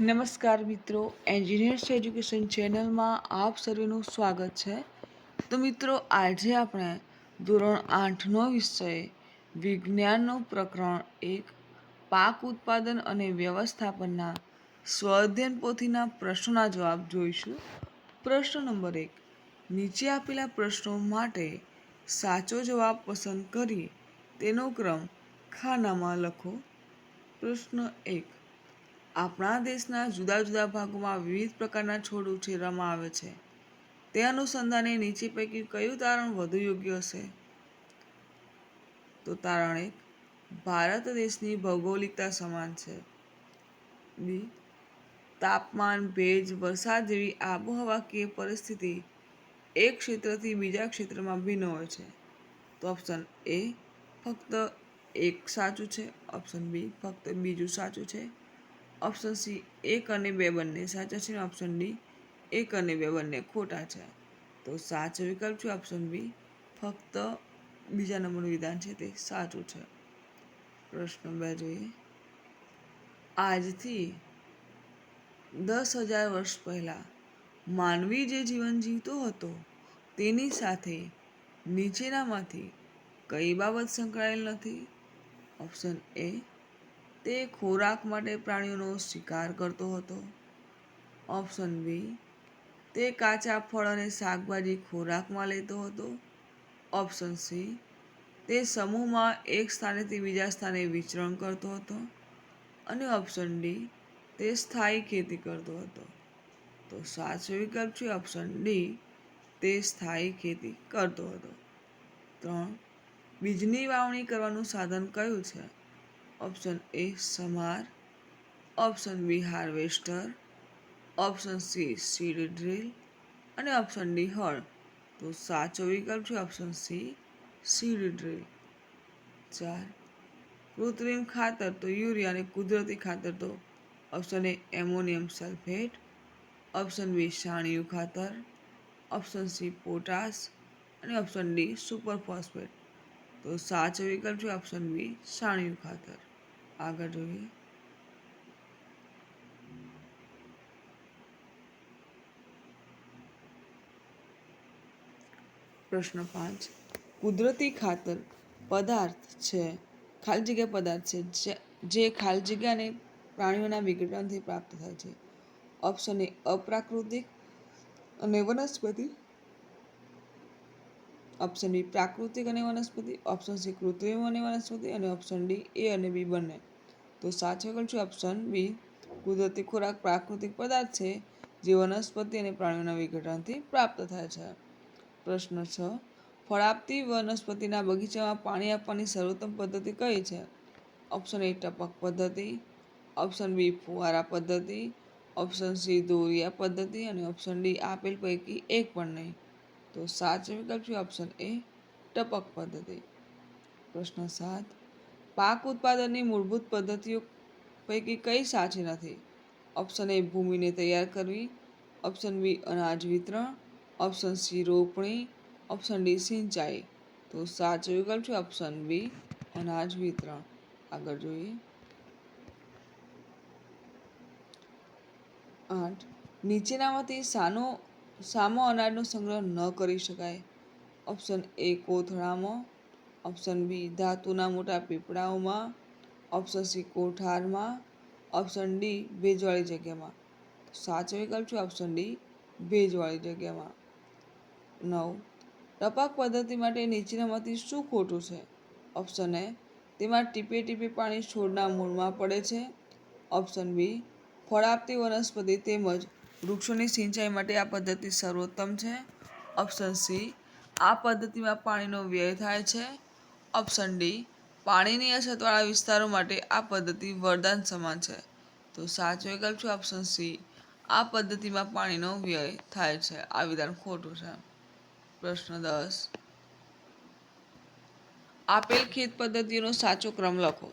નમસ્કાર મિત્રો engineers education ચેનલમાં આપ સર્વેનું સ્વાગત છે. તો મિત્રો, આજે આપણે ધોરણ આઠનો વિષય, વિજ્ઞાનનું પ્રકરણ એક, પાક ઉત્પાદન અને વ્યવસ્થાપનના સ્વઅધ્યયન પોથીના પ્રશ્નોના જવાબ જોઈશું. પ્રશ્ન નંબર એક, નીચે આપેલા પ્રશ્નો માટે સાચો જવાબ પસંદ કરી તેનો ક્રમ ખાનામાં લખો. પ્રશ્ન એક આપણા દેશના જુદા જુદા ભાગોમાં વિવિધ પ્રકારના છોડ ઉછેરવામાં આવે છે. તે અનુસંધાને નીચે પૈકી કયું તારણ વધુ યોગ્ય હશે? તો તારણ એક, ભારત દેશની ભૌગોલિકતા સમાન છે. બી, તાપમાન, ભેજ, વરસાદ જેવી આબોહવાકીય પરિસ્થિતિ એક ક્ષેત્રથી બીજા ક્ષેત્રમાં ભિન્ન હોય છે. તો ઓપ્શન એ ફક્ત એક સાચું છે, ઓપ્શન બી ફક્ત બીજું સાચું છે. ઓપ્શન સી એક અને બે બંને સાચા છે ઓપ્શન ડી એક અને બે બંને ખોટા છે. તો સાચો વિકલ્પ છે ઓપ્શન બી ફક્ત બીજા નંબરનું વિધાન છે તે સાચું છે. પ્રશ્ન બે જોઈએ. આજથી દસ હજાર વર્ષ પહેલાં માનવી જે જીવન જીવતો હતો, તેની સાથે નીચેનામાંથી કઈ બાબત સંકળાયેલ નથી? ઓપ્શન એ તે ખોરાક માટે પ્રાણીઓનો શિકાર કરતો હતો. ઓપ્શન બી, તે કાચા ફળ અને શાકભાજી ખોરાકમાં લેતો હતો. ઓપ્શન સી, તે સમૂહમાં એક સ્થાનેથી બીજા સ્થાને વિચરણ કરતો હતો. અને ઓપ્શન ડી, તે સ્થાયી ખેતી કરતો હતો. તો સાચો વિકલ્પ છે ઓપ્શન ડી, તે સ્થાયી ખેતી કરતો હતો. ત્રણ, બીજની વાવણી કરવાનું સાધન કયું છે? Option A સમાર option B harvester option C seed drill અને ઓપ્શન ડી હળ તો સાચો વિકલ્પ છે ઓપ્શન સી સીડ ડ્રીલ ચાર. કૃત્રિમ ખાતર, તો યુરિયા અને કુદરતી ખાતર, તો option A ammonium sulphate option B છાણિયું ખાતર. ઓપ્શન સી પોટાશ અને ઓપ્શન ડી સુપર ફોસ્ફેટ તો સાચો વિકલ્પ છે ઓપ્શન બી છાણિયું ખાતર. આગળ જોઈએ. પ્રશ્ન પાંચ. કુદરતી ખાતર પદાર્થ છે, ખાલી જગ્યા પદાર્થ છે, જે ખાલી જગ્યાને પ્રાણીઓના વિઘટનથી પ્રાપ્ત થાય છે. ઓપ્શન એ અપ્રાકૃતિક અને વનસ્પતિ. ઓપ્શન બી પ્રાકૃતિક અને વનસ્પતિ. ઓપ્શન સી કૃત્રિમ અને વનસ્પતિ. અને ઓપ્શન ડી એ અને બી બંને. તો સાચો વિકલ્પ છે ઓપ્શન બી કુદરતી ખોરાક પ્રાકૃતિક પદાર્થ છે, જે વનસ્પતિ અને પ્રાણીઓના વિઘટનથી પ્રાપ્ત થાય છે. પ્રશ્ન છ. ફળ આપતી વનસ્પતિના બગીચામાં પાણી આપવાની સર્વોત્તમ પદ્ધતિ કઈ છે? ઓપ્શન એ ટપક પદ્ધતિ. ઓપ્શન બી ફુવારા પદ્ધતિ. ઓપ્શન સી દોરિયા પદ્ધતિ. અને ઓપ્શન ડી આપેલ પૈકી એક પણ નહીં. તો સાચો વિકલ્પ છે ઓપ્શન એ ટપક પદ્ધતિ. પ્રશ્ન સાત. પાક ઉત્પાદનની મૂળભૂત પદ્ધતિઓ પૈકી કઈ સાચી નથી? ઓપ્શન એ ભૂમિને તૈયાર કરવી. ઓપ્શન બી અનાજ વિતરણ. ઓપ્શન સી રોપણી. ઓપ્શન ડી સિંચાઈ. તો સાચો વિકલ્પ છે ઓપ્શન બી અનાજ વિતરણ. આગળ જોઈએ. આઠ. નીચેનામાંથી સાનો, સામો અનાજનો સંગ્રહ ન કરી શકાય. Option A કોથળામાં. ઓપ્શન બી ધાતુના મોટા પીપળાઓમાં. ઓપ્શન સી કોઠારમાં. ઓપ્શન ડી ભેજવાળી જગ્યામાં. સાચો વિકલ્પ છે ઓપ્શન ડી ભેજવાળી જગ્યામાં. નવ, ટપક પદ્ધતિ માટે નીચેનામાંથી શું ખોટું છે? ઓપ્શન એ તેમાં ટીપે ટીપે પાણી છોડના મૂળમાં પડે છે. ઓપ્શન બી ફળ આપતી વનસ્પતિ તેમજ વૃક્ષોની સિંચાઈ માટે આ પદ્ધતિ સર્વોત્તમ છે. ઓપ્શન સી આ પદ્ધતિમાં પાણીનો વ્યય થાય છે. ઓપ્શન ડી પાણીની અછતવાળા વિસ્તારો માટે આ પદ્ધતિ વરદાન સમાન છે. તો સાચો વિકલ્પ છે ઓપ્શન સી આ પદ્ધતિમાં પાણીનો વ્યય થાય છે. આ વિધાન ખોટું છે. પ્રશ્ન દસ. આપેલ ખેત પદ્ધતિનો સાચો ક્રમ લખો.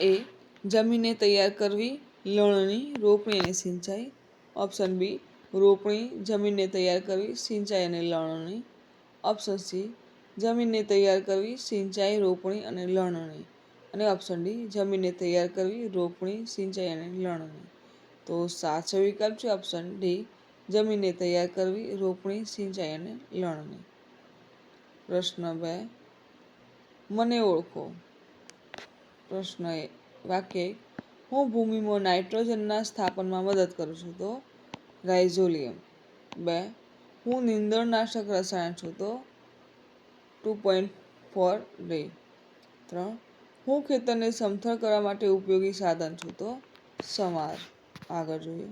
એ. જમીનને તૈયાર કરવી, લણણી, રોપણી અને સિંચાઈ. ઓપ્શન બી રોપણી, જમીનને તૈયાર કરવી, સિંચાઈ અને લણણી. ઓપ્શન સી જમીનને તૈયાર કરવી, સિંચાઈ, રોપણી અને લણણી. અને ઓપ્શન ડી જમીનને તૈયાર કરવી, રોપણી, સિંચાઈ અને લણણી. તો સાચો વિકલ્પ છે ઓપ્શન ડી જમીનને તૈયાર કરવી, રોપણી, સિંચાઈ અને લણણી. પ્રશ્ન બે, મને ઓળખો. પ્રશ્ન એ, વાક્ય હું ભૂમિમાં નાઇટ્રોજનના સ્થાપનમાં મદદ કરું છું, તો રાઇઝોલિયમ. બે, હું નીંદણનાશક રસાયણ છું, તો ટુ પોઈન્ટ ફોર ડે ત્રણ. હું ખેતરને સમથળ કરવા માટે ઉપયોગી સાધન છું, તો સમાર. આગળ જોઈએ.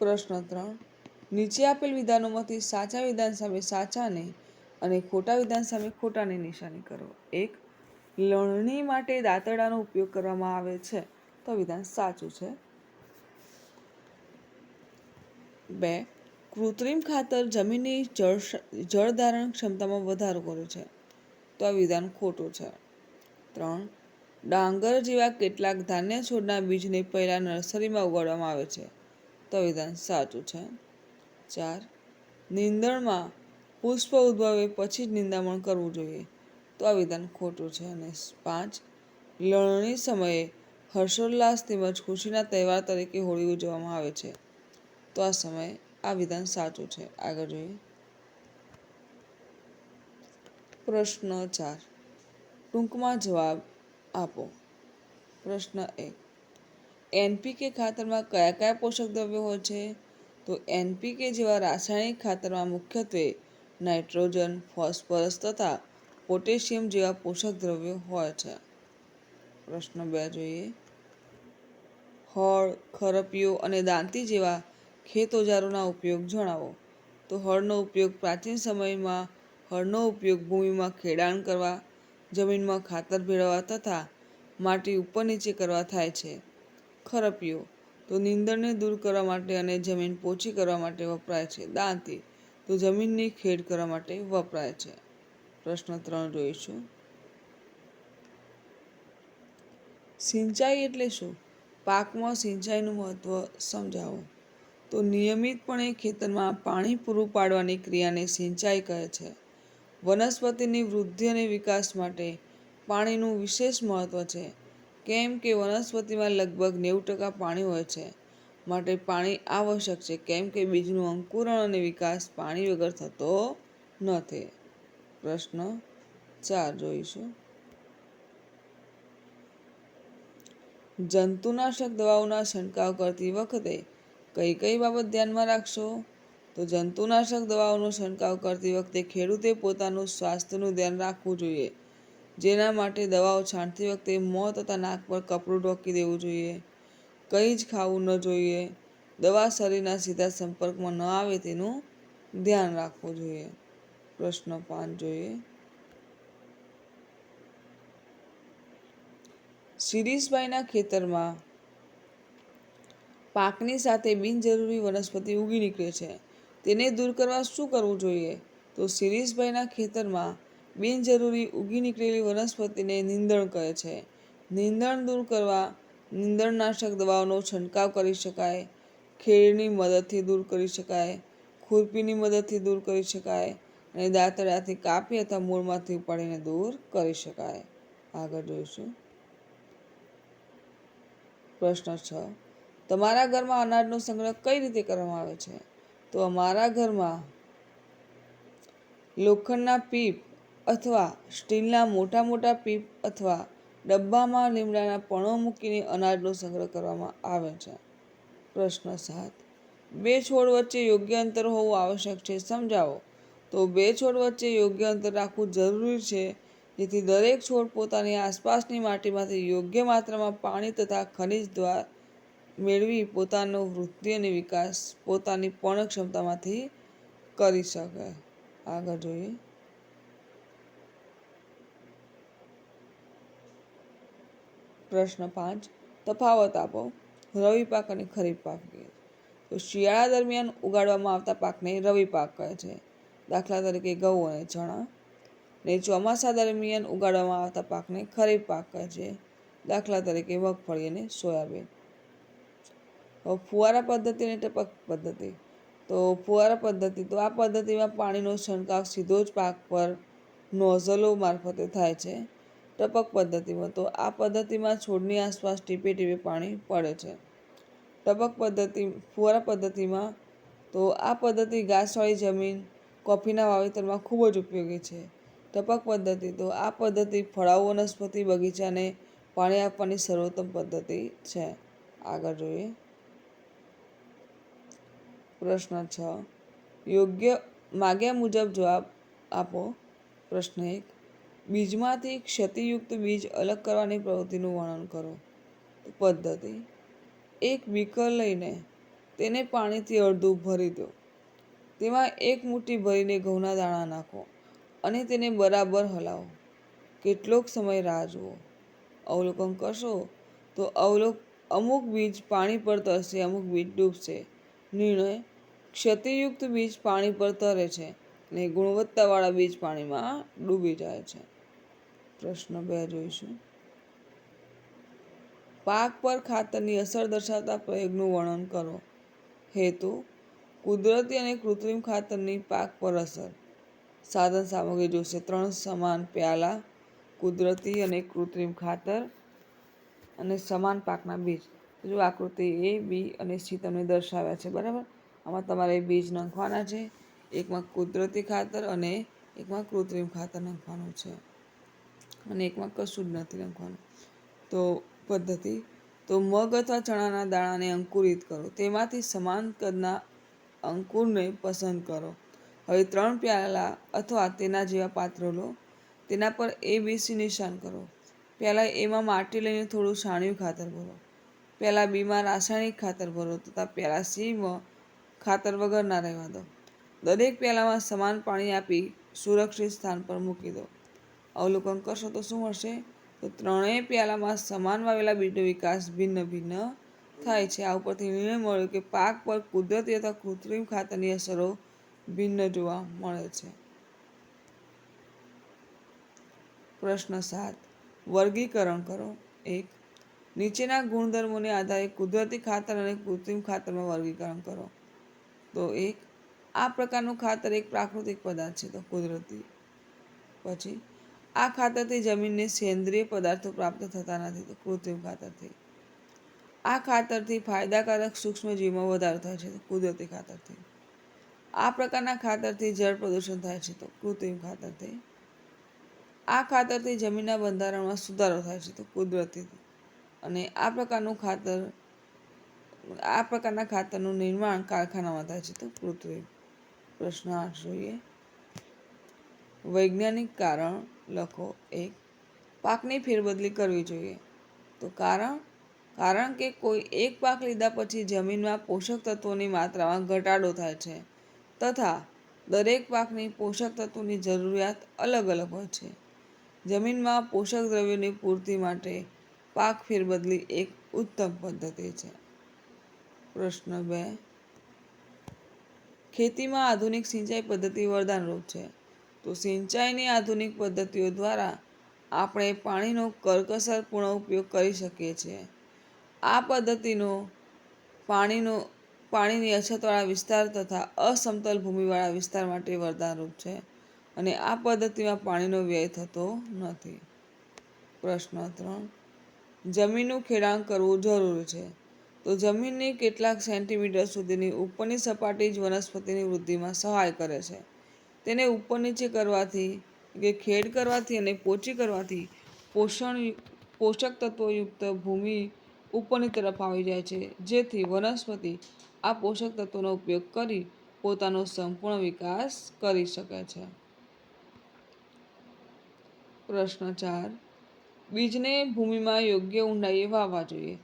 પ્રશ્ન ત્રણ. નીચે આપેલ વિધાનોમાંથી સાચા વિધાન સામે સાચાને અને ખોટા વિધાન સામે ખોટાની નિશાની કરો. એક, લણણી માટે દાંતરડાનો ઉપયોગ કરવામાં આવે છે, તો વિધાન સાચું છે. બે કૃત્રિમ ખાતર જમીનની જળ જળધારણ ક્ષમતામાં વધારો કરે છે. તો આ વિધાન ખોટું છે. ત્રણ, ડાંગર જેવા કેટલાક ધાન્ય છોડના બીજને પહેલાં નર્સરીમાં ઉગાડવામાં આવે છે. તો વિધાન સાચું છે. ચાર, નીંદણમાં પુષ્પ ઉદ્ભવે પછી જ નિંદામણ કરવું જોઈએ. તો આ વિધાન ખોટું છે. અને પાંચ, લણણી સમયે હર્ષોલ્લાસ તેમજ ખુશીના તહેવાર તરીકે હોળી ઉજવવામાં આવે છે. તો આ સમયે આ વિધાન સાચું છે. આગળ જોઈએ. પ્રશ્ન ચાર. ટૂંકમાં જવાબ આપો. પ્રશ્ન એક એનપીકે ખાતરમાં કયા કયા પોષક દ્રવ્યો હોય છે? તો એનપીકે જેવા રાસાયણિક ખાતરમાં મુખ્યત્વે નાઇટ્રોજન, ફોસ્ફરસ તથા પોટેશિયમ જેવા પોષક દ્રવ્યો હોય છે. પ્રશ્ન બે જોઈએ. હળ, ખરપીઓ અને દાંતી જેવા ખેત ઓજારોના ઉપયોગ જણાવો. તો હળનો ઉપયોગ પ્રાચીન સમયમાં, હળનો ઉપયોગ ભૂમિમાં ખેડાણ કરવા, જમીનમાં ખાતર ભેળવવા તથા માટી ઉપર નીચે કરવા થાય છે. ખરપીઓ. તો નીંદણને દૂર કરવા માટે અને જમીન પોચી કરવા માટે વપરાય છે. દાંતી. તો જમીનની ખેડ કરવા માટે વપરાય છે. પ્રશ્ન ત્રણ જોઈશું. સિંચાઈ એટલે શું? પાકમાં સિંચાઈનું મહત્ત્વ સમજાવો. તો નિયમિતપણે ખેતરમાં પાણી પૂરું પાડવાની ક્રિયાને સિંચાઈ કહે છે. વનસ્પતિની વૃદ્ધિ અને વિકાસ માટે પાણીનું વિશેષ મહત્ત્વ છે. કેમ કે વનસ્પતિમાં લગભગ નેવું ટકા પાણી હોય છે. માટે પાણી આવશ્યક છે. કેમ કે બીજનું અંકુરણ અને વિકાસ પાણી વગર થતો નથી. પ્રશ્ન ચાર જોઈશું. જંતુનાશક દવાઓના છંટકાવ કરતી વખતે કઈ કઈ બાબત ધ્યાનમાં રાખશો? તો જંતુનાશક દવાઓનો છંટકાવ કરતી વખતે ખેડૂતે પોતાનું સ્વાસ્થ્યનું ધ્યાન રાખવું જોઈએ, જેના માટે દવાઓ છાંટતી વખતે મોં તથા નાક પર કપડું ઢોકી દેવું જોઈએ, કંઈ જ ખાવું ન જોઈએ, દવા શરીરના સીધા સંપર્કમાં ન આવે તેનું ધ્યાન રાખવું જોઈએ. પ્રશ્ન પાંચ જોઈએ. શિરીષભાઈના ખેતરમાં પાકની સાથે બિનજરૂરી વનસ્પતિ ઉગી નીકળે છે. તેને દૂર કરવા શું કરવું જોઈએ? તો શિરીષભાઈના ખેતરમાં બિનજરૂરી ઉગી નીકળેલી વનસ્પતિને નીંદણ કહે છે. નીંદણ દૂર કરવા નીંદણનાશક દવાઓનો છંટકાવ કરી શકાય. ખેડની મદદથી દૂર કરી શકાય. ખુરપીની મદદથી દૂર કરી શકાય. અને દાંતરડાથી કાપી અથવા મૂળમાંથી ઉપાડીને દૂર કરી શકાય. આગળ જોઈશું. પ્રશ્ન છ. તમારા ઘરમાં અનાજનો સંગ્રહ કઈ રીતે કરવામાં આવે છે? તો અમારા ઘરમાં લોખંડના પીપ અથવા સ્ટીલના મોટા મોટા પીપ અથવા ડબ્બામાં લીમડાના પણો મૂકીને અનાજનો સંગ્રહ કરવામાં આવે છે. પ્રશ્ન સાત. બે છોડ વચ્ચે યોગ્ય અંતર હોવું આવશ્યક છે. સમજાવો. તો બે છોડ વચ્ચે યોગ્ય અંતર રાખવું જરૂરી છે, જેથી દરેક છોડ પોતાની આસપાસની માટીમાંથી યોગ્ય માત્રામાં પાણી તથા ખનિજ દ્વારા મેળવી પોતાનો વૃદ્ધિ અને વિકાસ પોતાની પણ ક્ષમતામાંથી કરી શકે. આગળ જોઈએ. પ્રશ્ન પાંચ. તફાવત આપો. રવિ પાક અને ખરીફ પાક તો શિયાળા દરમિયાન ઉગાડવામાં આવતા પાકને રવિ પાક કહે છે. દાખલા તરીકે ઘઉં અને ચણા. ને ચોમાસા દરમિયાન ઉગાડવામાં આવતા પાકને ખરીફ પાક કહે છે. દાખલા તરીકે મગફળી અને સોયાબીન. ફુવારા પદ્ધતિ અને ટપક પદ્ધતિ. તો ફુવારા પદ્ધતિ, તો આ પદ્ધતિમાં પાણીનો છંટકાવ સીધો જ પાક પર નોઝલો મારફતે થાય છે ટપક પદ્ધતિમાં. તો આ પદ્ધતિમાં છોડની આસપાસ ટીપે ટીપે પાણી પડે છે. ટપક પદ્ધતિ, ફુવારા પદ્ધતિમાં, તો આ પદ્ધતિ ઘાસવાળી જમીન કોફીના વાવેતરમાં ખૂબ જ ઉપયોગી છે. ટપક પદ્ધતિ, તો આ પદ્ધતિ ફળાઉ વનસ્પતિ બગીચાને પાણી આપવાની સર્વોત્તમ પદ્ધતિ છે. આગળ જોઈએ. પ્રશ્ન છ. યોગ્ય, માગ્યા મુજબ જવાબ આપો. પ્રશ્ન એક. બીજમાંથી ક્ષતિયુક્ત બીજ અલગ કરવાની પ્રવૃત્તિનું વર્ણન કરો. પદ્ધતિ. એક બીકર લઈને તેને પાણીથી અડધું ભરી દો. તેમાં એક મુઠ્ઠી ભરીને ઘઉંના દાણા નાખો અને તેને બરાબર હલાવો. કેટલોક સમય રાહ જુઓ. અવલોકન કરશો તો અવલોક, અમુક બીજ પાણી પર તરશે, અમુક બીજ ડૂબશે. નિર્ણય ક્ષતિયુક્ત બીજ પાણી પર તરે છે અને ગુણવત્તાવાળા બીજ પાણીમાં ડૂબી જાય છે. પ્રશ્ન બે જોઈશું. પાક પર ખાતરની અસર દર્શાવતા પ્રયોગનું વર્ણન કરો. હેતુ, કુદરતી અને કૃત્રિમ ખાતરની પાક પર અસર. સાધન સામગ્રી જોશે ત્રણ સમાન પ્યાલા, કુદરતી અને કૃત્રિમ ખાતર અને સમાન પાકના બીજ. જો આકૃતિ એ, બી અને સી તમને દર્શાવ્યા છે, બરાબર? આમાં તમારે બીજ નાખવાના છે, એકમાં કુદરતી ખાતર અને એકમાં કૃત્રિમ ખાતર નાખવાનું છે. અને એકમાં કશું જ નથી નાખવાનું. તો પદ્ધતિ, તો મગ અથવા ચણાના દાણાને અંકુરિત કરો. તેમાંથી સમાન કદના અંકુરને પસંદ કરો. હવે ત્રણ પ્યાલા અથવા તેના જેવા પાત્રો લો. તેના પર એ બીસી નિશાન કરો. પહેલાં એમાં માટી લઈને થોડું છાણિયું ખાતર ભરો. પહેલાં બીમાં રાસાયણિક ખાતર ભરો તથા પહેલાં સીમાં ખાતર વગરના રહેવા દો. દરેક પ્યાલામાં સમાન પાણી આપી સુરક્ષિત સ્થાન પર મૂકી દો. અવલોકન કરશો તો શું મળશે? તો ત્રણેય પ્યાલામાં સમાન વાવેલા બીજનો વિકાસ ભિન્ન ભિન્ન થાય છે. આ ઉપરથી નિર્ણય મળ્યો કે પાક પર કુદરતી અથવા કૃત્રિમ ખાતરની અસરો ભિન્ન જોવા મળે છે. પ્રશ્ન સાત. વર્ગીકરણ કરો. એક નીચેના ગુણધર્મોને આધારે કુદરતી ખાતર અને કૃત્રિમ ખાતરમાં વર્ગીકરણ કરો. તો એક, આ પ્રકારનું ખાતર એક પ્રાકૃતિક પદાર્થ છે, તો કુદરતી. પછી, આ ખાતરથી જમીનને સેન્દ્રિય પદાર્થો પ્રાપ્ત થતા નથી, તો કૃત્રિમ ખાતરથી. આ ખાતરથી ફાયદાકારક સૂક્ષ્મજીવમાં વધારો થાય છે, તો કુદરતી ખાતરથી. આ પ્રકારના ખાતરથી જળ પ્રદૂષણ થાય છે, તો કૃત્રિમ ખાતરથી. આ ખાતરથી જમીનના બંધારણમાં સુધારો થાય છે, તો કુદરતી. અને આ પ્રકારનું ખાતર, આ પ્રકારના ખાતરનું નિર્માણ કારખાનામાં થાય છે. તો પૃથ્વી પ્રશ્ન આઠ જોઈએ વૈજ્ઞાનિક કારણ લખો એક. પાકની ફેરબદલી કરવી જોઈએ. તો કારણ કારણ કે કોઈ એક પાક લીધા પછી જમીનમાં પોષક તત્વોની માત્રામાં ઘટાડો થાય છે તથા દરેક પાકની પોષક તત્વોની જરૂરિયાત અલગ અલગ હોય છે. જમીનમાં પોષક દ્રવ્યોની પૂર્તિ માટે પાક ફેરબદલી એક ઉત્તમ પદ્ધતિ છે. પ્રશ્ન બે. ખેતીમાં આધુનિક સિંચાઈ પદ્ધતિ વરદાનરૂપ છે. તો સિંચાઈની આધુનિક પદ્ધતિઓ દ્વારા આપણે પાણીનો કરકસરપૂર્ણ ઉપયોગ કરી શકીએ છીએ. આ પદ્ધતિનો પાણીનો, પાણીની અછતવાળા વિસ્તાર તથા અસમતલ ભૂમિવાળા વિસ્તાર માટે વરદાનરૂપ છે અને આ પદ્ધતિમાં પાણીનો વ્યય થતો નથી. પ્રશ્ન ત્રણ. જમીનનું ખેડાણ કરવું જરૂરી છે. તો જમીનની કેટલાક સેન્ટીમીટર સુધીની ઉપરની સપાટી જ વનસ્પતિની વૃદ્ધિમાં સહાય કરે છે. તેને ઉપર નીચે કરવાથી, કે ખેડ કરવાથી અને પોચી કરવાથી પોષણ પોષક તત્વોયુક્ત ભૂમિ ઉપરની તરફ આવી જાય છે. જેથી વનસ્પતિ આ પોષક તત્વોનો ઉપયોગ કરી પોતાનો સંપૂર્ણ વિકાસ કરી શકે છે. પ્રશ્ન ચાર. બીજને ભૂમિમાં યોગ્ય ઊંડાઈએ વાવવા જોઈએ.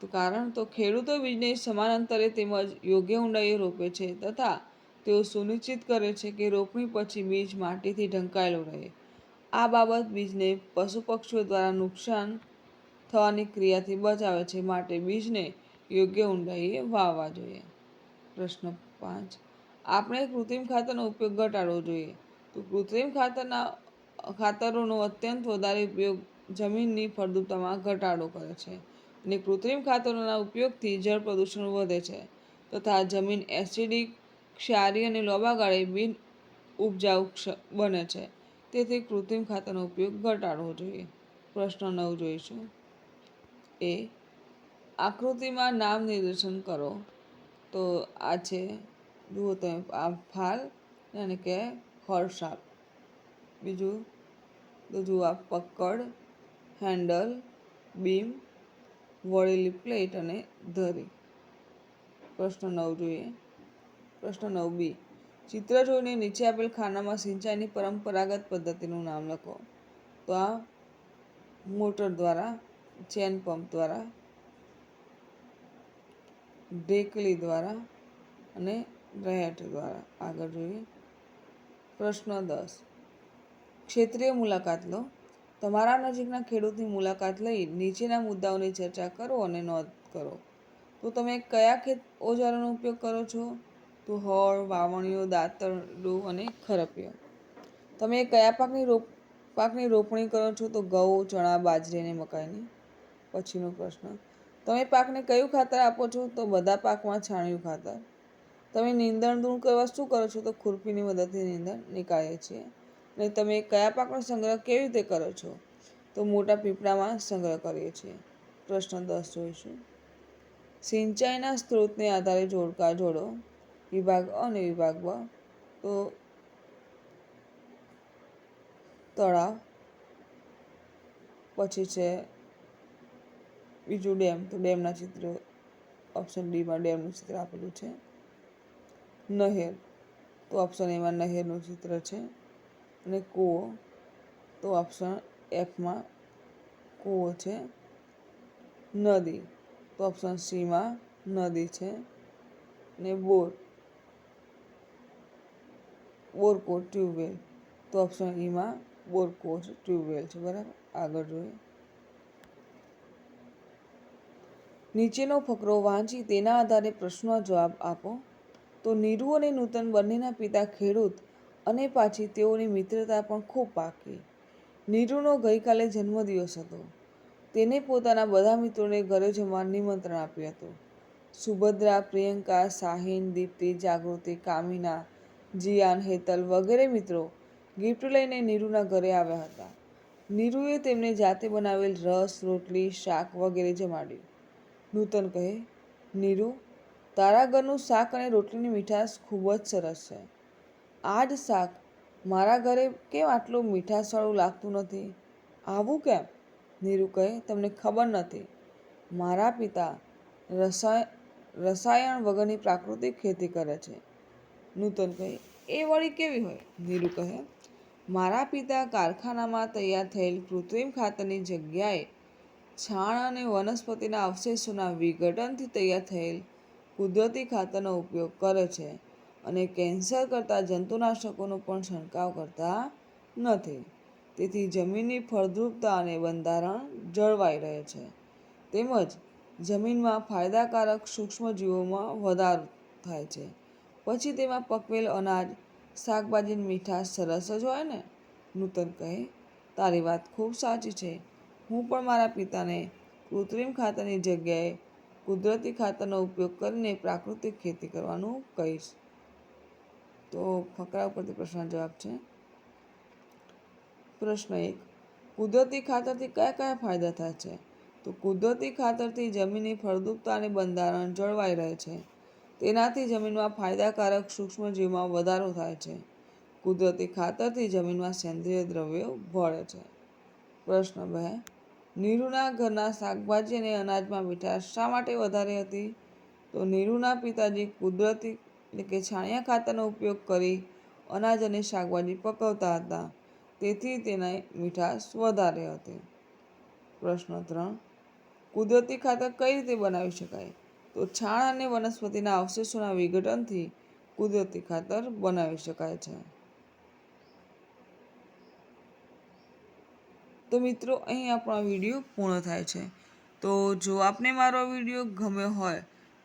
તો કારણ તો ખેડૂતો બીજને સમાન અંતરે તેમજ યોગ્ય ઊંડાઈએ રોપે છે તથા તેઓ સુનિશ્ચિત કરે છે કે રોપણી પછી બીજ માટીથી ઢંકાયેલો રહે. આ બાબત બીજને પશુ પક્ષીઓ દ્વારા નુકસાન થવાની ક્રિયાથી બચાવે છે માટે બીજને યોગ્ય ઊંડાઈએ વાવવા જોઈએ. પ્રશ્ન પાંચ. આપણે કૃત્રિમ ખાતરનો ઉપયોગ ઘટાડવો જોઈએ. તો કૃત્રિમ ખાતરના ખાતરોનો અત્યંત વધારે ઉપયોગ જમીનની ફળદ્રુપતામાં ઘટાડો કરે છે અને કૃત્રિમ ખાતરોના ઉપયોગથી જળ પ્રદૂષણ વધે છે તથા જમીન એસિડિક, ક્ષારી અને લાંબા ગાળે બિન ઉપજાઉ બને છે. તેથી કૃત્રિમ ખાતરનો ઉપયોગ ઘટાડવો જોઈએ. પ્રશ્ન નવ જોઈશું. એ, આકૃતિમાં નામ નિર્દેશન કરો. તો આ છે, જુઓ તમે, આ ફાલ અને કે હળસાપ બીજું, તો જુઓ આ પકડ હેન્ડલ બીમ વળેલી પ્લેટ અને ધરી. પ્રશ્ન નવ જોઈએ. પ્રશ્ન નવ બી ચિત્ર જોઈને નીચે આપેલ ખાનામાં સિંચાઈની પરંપરાગત પદ્ધતિનું નામ લખો. તો આ મોટર દ્વારા ચેન પંપ દ્વારા, ઢેકલી દ્વારા અને રહેટ દ્વારા. આગળ જોઈએ. પ્રશ્ન દસ. ક્ષેત્રીય મુલાકાત લો. તમારા નજીકના ખેડૂતની મુલાકાત લઈ નીચેના મુદ્દાઓની ચર્ચા કરો અને નોંધ કરો. તો તમે કયા ખેત ઓજારોનો ઉપયોગ કરો છો? તો હળ, વાવણીઓ દાંતરડું અને ખરપિયો. તમે કયા પાકની રોપ, પાકની રોપણી કરો છો? તો ઘઉં, ચણા, બાજરી અને મકાઈની. પછીનો પ્રશ્ન, તમે પાકને કયું ખાતર આપો છો? તો બધા પાકમાં છાણિયું ખાતર. તમે નીંદણ દૂર કરવા શું કરો છો? તો ખુરપીની મદદથી નીંદણ નીકાળીએ છીએ. અને તમે કયા પાકનો સંગ્રહ કેવી રીતે કરો છો? તો મોટા પીપળામાં સંગ્રહ કરીએ છીએ. પ્રશ્ન દસ જોઈશું. સિંચાઈના સ્ત્રોતને આધારે જોડકા જોડો. વિભાગ અ અને વિભાગ બ. તો તળાવ. પછી છે બીજું ડેમ. તો ડેમના ચિત્ર ઓપ્શન ડીમાં ડેમનું ચિત્ર આપેલું છે. નહેર. તો ઓપ્શન એમાં નહેરનું ચિત્ર છે. અને કૂવો તો ઓપ્શન એફમાં કૂવો છે, નદી તો ઓપ્શન સીમાં નદી છે ને બોર બોરકો ટ્યુબવેલ તો ઓપ્શન ઈમાં બોરકો ટ્યુબવેલ છે બરાબર? આગળ જોઈએ. નીચેનો ફકરો વાંચી તેના આધારે પ્રશ્નનો જવાબ આપો. તો નીરુ અને નૂતન બંનેના પિતા ખેડૂત અને પાછી તેઓની મિત્રતા પણ ખૂબ પાકી. નીરુનો ગઈકાલે જન્મદિવસ હતો. તેને પોતાના બધા મિત્રોને ઘરે જમવા નિમંત્રણ આપ્યું હતું. સુભદ્રા, પ્રિયંકા સાહિન દીપ્તિ, જાગૃતિ, કામિના, જીયાન, હેતલ વગેરે મિત્રો ગિફ્ટ લઈને નીરુના ઘરે આવ્યા હતા. નીરુએ તેમને જાતે બનાવેલ રસ, રોટલી, શાક વગેરે જમાડ્યું. નૂતન કહે, નીરુ, તારા ઘરનું શાક અને રોટલીની મીઠાશ ખૂબ જ સરસ છે. આ જ શાક. મારા ઘરે કેમ આટલું મીઠાસવાળું લાગતું નથી? આવું કેમ? નીરુ કહે, તમને ખબર નથી. મારા પિતા રસાય, રસાયણ વગરની પ્રાકૃતિક ખેતી કરે છે. નૂતન કહે, એ વળી કેવી હોય? નીરુ કહે, મારા પિતા કારખાનામાં તૈયાર થયેલ કૃત્રિમ ખાતરની જગ્યાએ છાણ અને વનસ્પતિના અવશેષોના વિઘટનથી તૈયાર થયેલ કુદરતી ખાતરનો ઉપયોગ કરે છે. અને કેન્સર કરતા જંતુનાશકોનો પણ છંટકાવ કરતા નથી. તેથી જમીનની ફળદ્રુપતા અને બંધારણ જળવાઈ રહે છે. તેમજ જમીનમાં ફાયદાકારક સૂક્ષ્મજીવોમાં વધારો થાય છે. પછી તેમાં પકવેલ અનાજ, શાકભાજીની મીઠાશ સરસ જ હોય ને? નૂતન કહે, તારી વાત ખૂબ સાચી છે. હું પણ મારા પિતાને કૃત્રિમ ખાતરની જગ્યાએ કુદરતી ખાતરનો ઉપયોગ કરીને પ્રાકૃતિક ખેતી કરવાનું કહીશ. તો ફકરા ઉપરથી પ્રશ્ન જવાબ છે. પ્રશ્ન એક, કુદરતી ખાતરથી કયા કયા ફાયદા થાય છે? તો કુદરતી ખાતરથી જમીનની ફળદ્રુપતા અને બંધારણ જળવાઈ રહે છે. તેનાથી જમીનમાં ફાયદાકારક સૂક્ષ્મજીવમાં વધારો થાય છે. કુદરતી ખાતરથી જમીનમાં સેન્દ્રિય દ્રવ્યો ભળે છે. પ્રશ્ન બે, નીરુના ઘરના શાકભાજી અને અનાજમાં મીઠાશ શા માટે વધારે હતી? તો નીરુના પિતાજી કુદરતી એટલે કે છાણિયા ખાતરનો ઉપયોગ કરી અનાજ અને શાકભાજી પકવતા હતા. તેથી તેના મીઠાશ વધારે હતી. પ્રશ્ન ત્રણ. કુદરતી ખાતર કઈ રીતે બનાવી શકાય? તો છાણ અને વનસ્પતિના અવશેષોના વિઘટનથી કુદરતી ખાતર બનાવી શકાય છે. તો મિત્રો, અહીં આપણો વીડિયો પૂર્ણ થાય છે. તો જો આપને મારો વીડિયો ગમ્યો હોય